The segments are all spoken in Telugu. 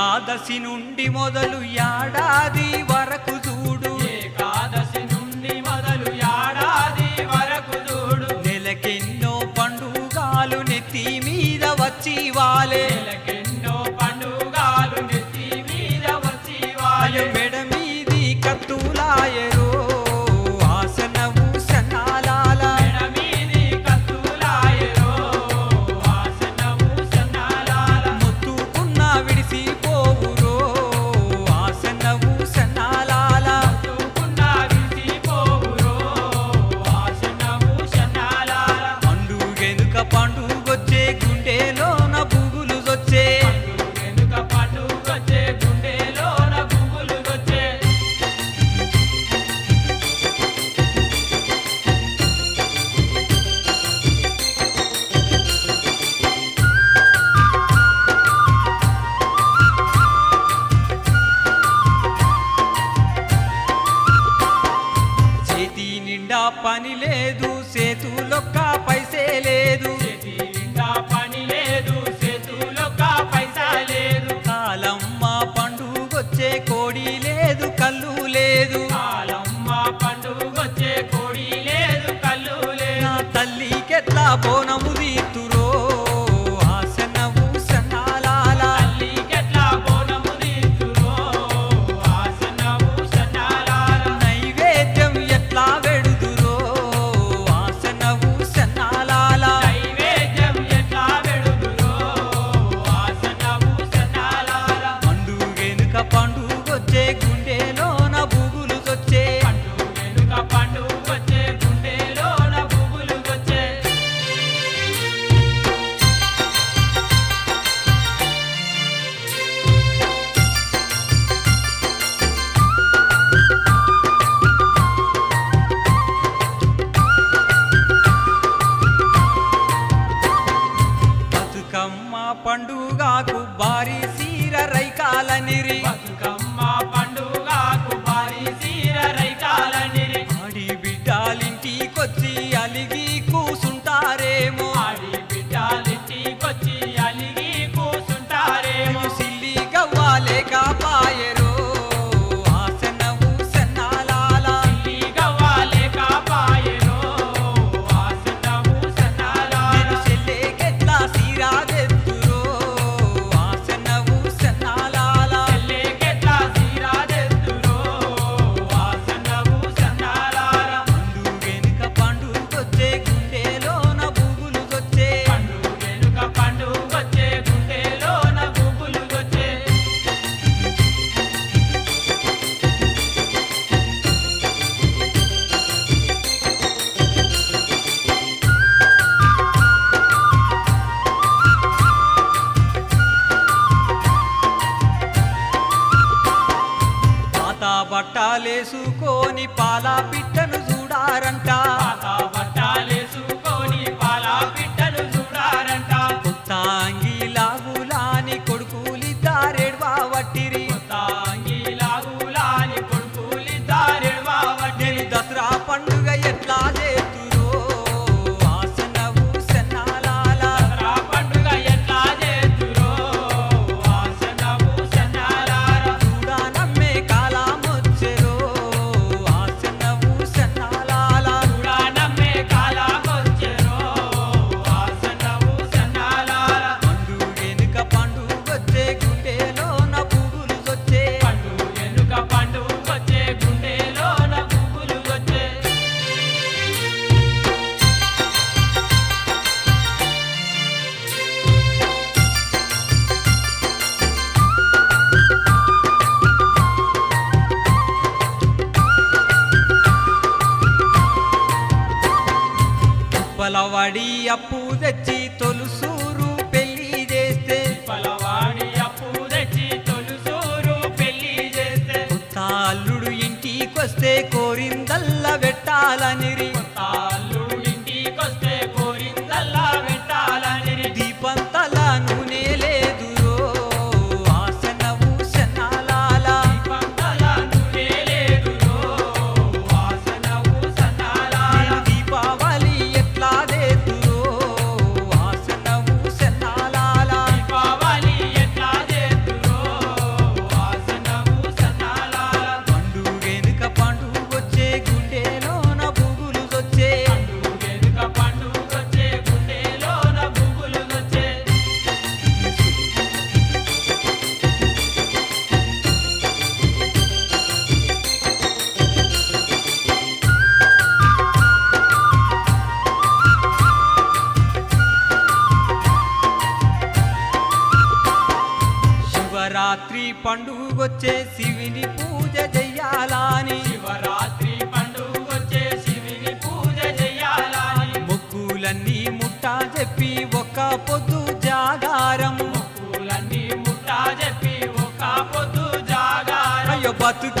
ఏకాదశి నుండి మొదలు ఏడాది వరకు చూడు. ఏకాదశి నుండి మొదలు ఏడాది వరకు చూడు. నెలకెన్నో పండుగాలు నెత్తి మీద వచ్చి వాలే. నెలకెన్నో పండుగాలు నెత్తి మీద వచ్చి వాయు మెడ మీది కత్తులాయరు. పని లేదు సేతులొక్క పైసే లేదు. ಸಾಕು ಬಾ పట్టాలేసుకొని పాలా పిట్టను చూడారంట. పలవాడి అప్పు తెచ్చి తొలుసూరు పెళ్ళి చేస్తే. పలవాడి అప్పు తెచ్చి తొలుసూరు పెళ్ళి చేస్తే. కొత్త అల్లుడు ఇంటికొస్తే కోరిందల్లా పెట్టాలని పండుగొచ్చే శివిని పూజ చెయ్యాలని. శివరాత్రి పండుగొచ్చే శివిని పూజ చెయ్యాలని. ముక్కులన్నీ ముట్టా చెప్పి ఒక పొద్దు జాగారం. ముక్కులన్నీ ముట్టా చెప్పి ఒక పొద్దు జాగారం. అయ్యో బతుకు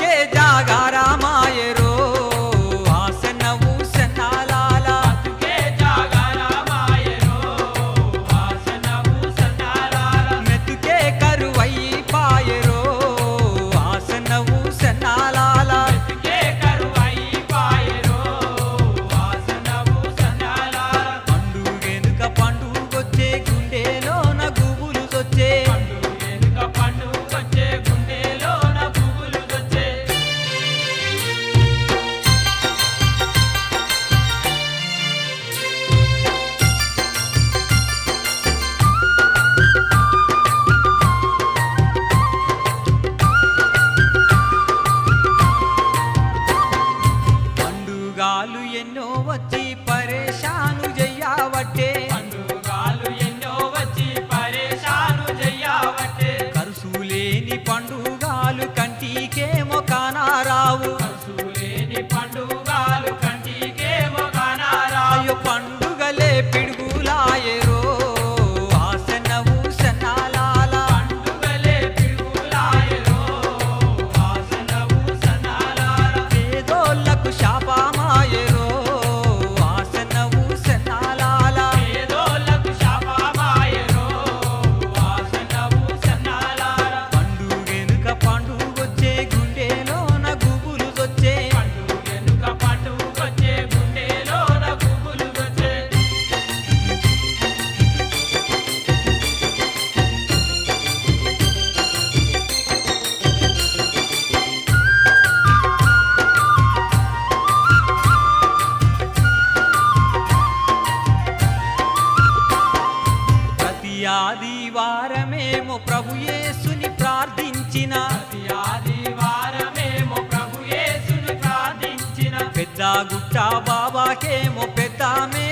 బాబాకేమో పెద్దామే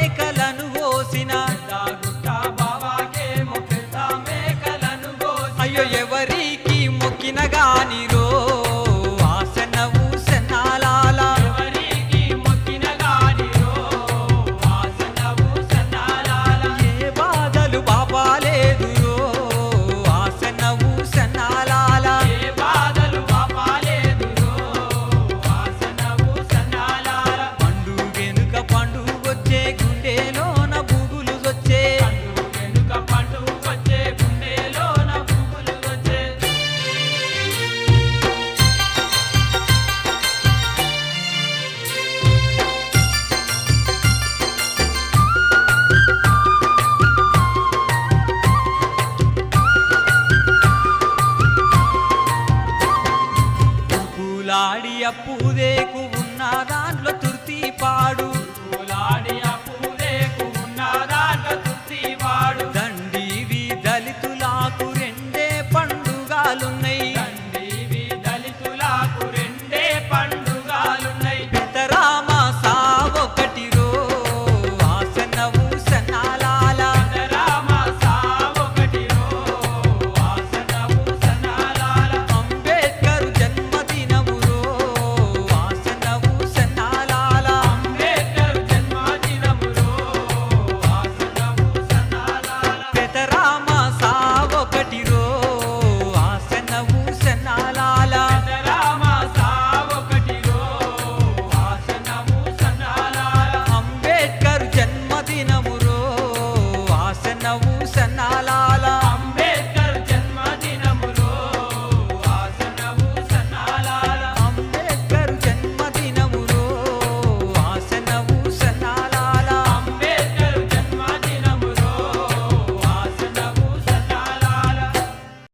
தன்னால்